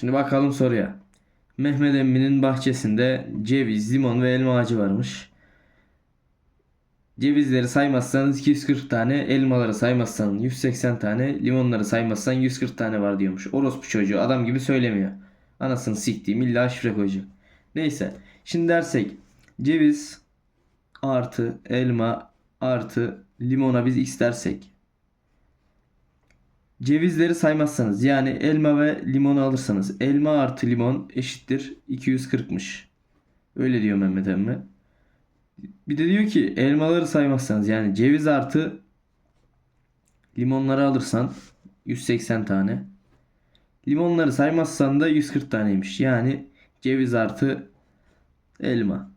Şimdi bakalım soruya. Mehmet Emmi'nin bahçesinde ceviz, limon ve elma ağacı varmış. Cevizleri saymazsanız 240 tane, elmaları saymazsan 180 tane, limonları saymazsan 140 tane var diyormuş. Orospu çocuğu adam gibi söylemiyor. Anasını siktiğim illa şifre koyacak. Neyse. Şimdi dersek ceviz artı elma artı limona biz x dersek. Cevizleri saymazsanız yani elma ve limonu alırsanız elma artı limon eşittir 240'mış. Öyle diyor Mehmet emmi. Bir de diyor ki elmaları saymazsanız yani ceviz artı limonları alırsan 180 tane. Limonları saymazsan da 140 taneymiş. Yani ceviz artı elma.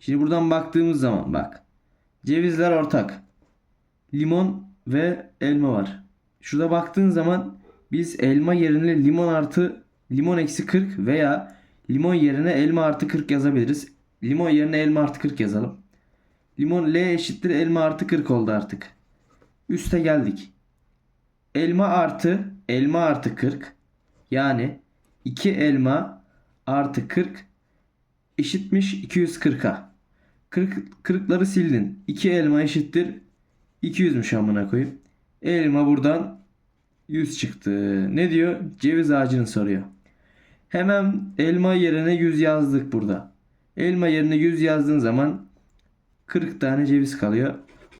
Şimdi buradan baktığımız zaman bak. Cevizler ortak. Limon ve elma var. Şurada baktığın zaman biz elma yerine limon artı limon eksi 40 veya limon yerine elma artı 40 yazabiliriz. Limon yerine elma artı 40 yazalım. Limon L eşittir elma artı 40 oldu artık. Üste geldik. Elma artı elma artı 40 yani 2 elma artı 40 eşitmiş 240'a. 40, 40'ları sildin. 2 elma eşittir 200'müş amına koyayım. Elma buradan 100 çıktı. Ne diyor? Ceviz ağacını soruyor. Hemen elma yerine 100 yazdık burada. Elma yerine 100 yazdığın zaman 40 tane ceviz kalıyor.